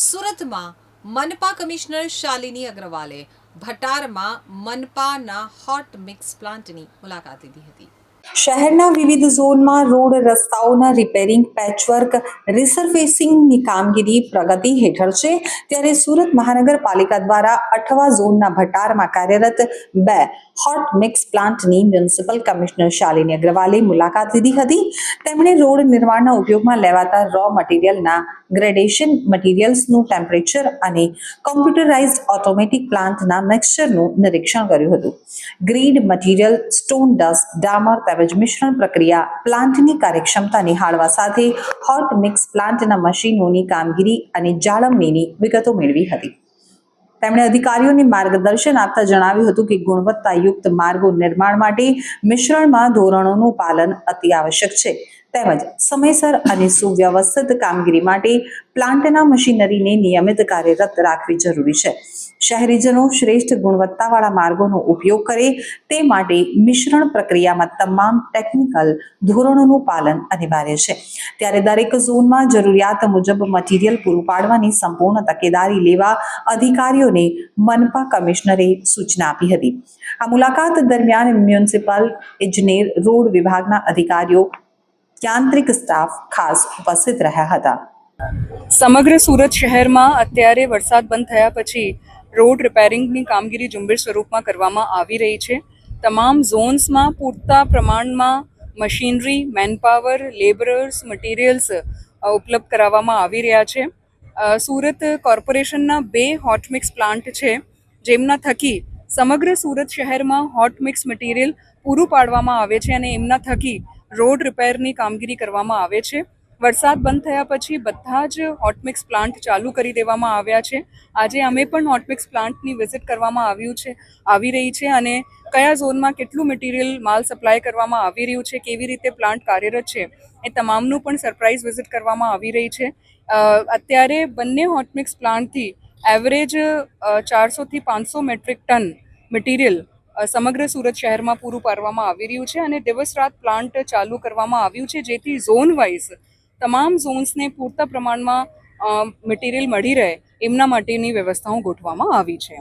સુરતમાં મનપા કમિશનર શાલિની અગ્રવાલે ભટારમાં મનપાના hot mix પ્લાન્ટની મુલાકાત લીધી હતી. શહેરના વિવિધ ઝોનમાં રોડ રસ્તાઓના રિપેરિંગ પેચવર્ક રિસર્ફેસિંગની કામગીરી પ્રગતિ હેઠળ છે. ત્યારે સુરત મહાનગરપાલિકા દ્વારા અઠવા ઝોનના ભટારમાં કાર્યરત બે હોટ મિક્સ પ્લાન્ટની મ્યુનિસિપલ કમિશનર શાલિની અગ્રવાલે મુલાકાત લીધી હતી. તેમણે રોડ નિર્માણના ઉપયોગમાં લેવાતા રો મટીરિયલના ગ્રેડેશન મટીરિયલ્સનું ટેમ્પરેચર અને કોમ્પ્યુટરાઇઝ્ડ ઓટોમેટિક પ્લાન્ટના મિક્સચરનું નિરીક્ષણ કર્યું હતું. ગ્રીડ મટીરિયલ સ્ટોન ડસ્ટ ડામર તેમજ મિશ્રણ પ્રક્રિયા પ્લાન્ટની કાર્યક્ષમતા નિહાળવા સાથે હોટ મિક્સ પ્લાન્ટના મશીનોની કામગીરી અને જાળવણીની વિગતો મેળવી હતી. તેમણે અધિકારીઓને માર્ગદર્શન આપતા જણાવ્યું હતું કે ગુણવત્તાયુક્ત માર્ગો નિર્માણ માટે મિશ્રણમાં ધોરણોનું પાલન અતિ આવશ્યક છે. તેમજ સમયસર અને સુવ્યવસ્થિત કામગીરી માટે પ્લાન્ટના મશીનરીને નિયમિત કાર્યરત રાખવી જરૂરી છે. શહેરીજનો શ્રેષ્ઠ ગુણવત્તાવાળા માર્ગોનો ઉપયોગ કરે તે માટે મિશ્રણ પ્રક્રિયામાં તમામ ટેકનિકલ ધોરણોનું પાલન અનિવાર્ય છે. ત્યારે દરેક ઝોનમાં જરૂરિયાત મુજબ મટીરિયલ પૂરું પાડવાની સંપૂર્ણ તકેદારી લેવા અધિકારીઓને મનપા કમિશનરે સૂચના આપી હતી. આ મુલાકાત દરમિયાન મ્યુનિસિપલ ઇજનેર રોડ વિભાગના અધિકારીઓ યાંત્રિક સ્ટાફ ખાસ ઉપસ્થિત રહ્યા હતા. સમગ્ર સુરત શહેરમાં અત્યારે વરસાદ બંધ થયા પછી રોડ રિપેરિંગની કામગીરી ઝુંબેશ સ્વરૂપમાં કરવામાં આવી રહી છે. તમામ ઝોન્સમાં પૂરતા પ્રમાણમાં મશીનરી મેનપાવર લેબરર્સ મટીરિયલ્સ ઉપલબ્ધ કરાવવામાં આવી રહ્યા છે. સુરત કોર્પોરેશનના બે હોટ મિક્સ પ્લાન્ટ છે, જેમના થકી સમગ્ર સુરત શહેરમાં હોટ મિક્સ મટીરિયલ પૂરું પાડવામાં આવે છે અને એમના થકી રોડ રિપેરની કામગીરી કરવામાં આવે છે. વરસાદ બંધ થયા પછી બધા જ હોટમિક્સ પ્લાન્ટ ચાલુ કરી દેવામાં આવ્યા છે. આજે અમે પણ હોટમિક્સ પ્લાન્ટની વિઝિટ કરવામાં આવ્યું છે, આવી રહી છે અને કયા ઝોનમાં કેટલું મટીરિયલ માલ સપ્લાય કરવામાં આવી રહ્યું છે, કેવી રીતે પ્લાન્ટ કાર્યરત છે, એ તમામનું પણ સરપ્રાઇઝ વિઝિટ કરવામાં આવી રહી છે. અત્યારે બંને હોટમિક્સ પ્લાન્ટથી એવરેજ ચારસોથી પાંચસો મેટ્રિક ટન મટીરિયલ સમગ્ર સુરત શહેરમાં પૂરું પાડવામાં આવી રહ્યું છે અને દિવસ રાત પ્લાન્ટ ચાલુ કરવામાં આવ્યું છે, જેથી ઝોન વાઇઝ તમામ ઝોન્સને પૂરતા પ્રમાણમાં મટીરિયલ મળી રહે, એમના માટેની વ્યવસ્થાઓ ગોઠવામાં આવી છે.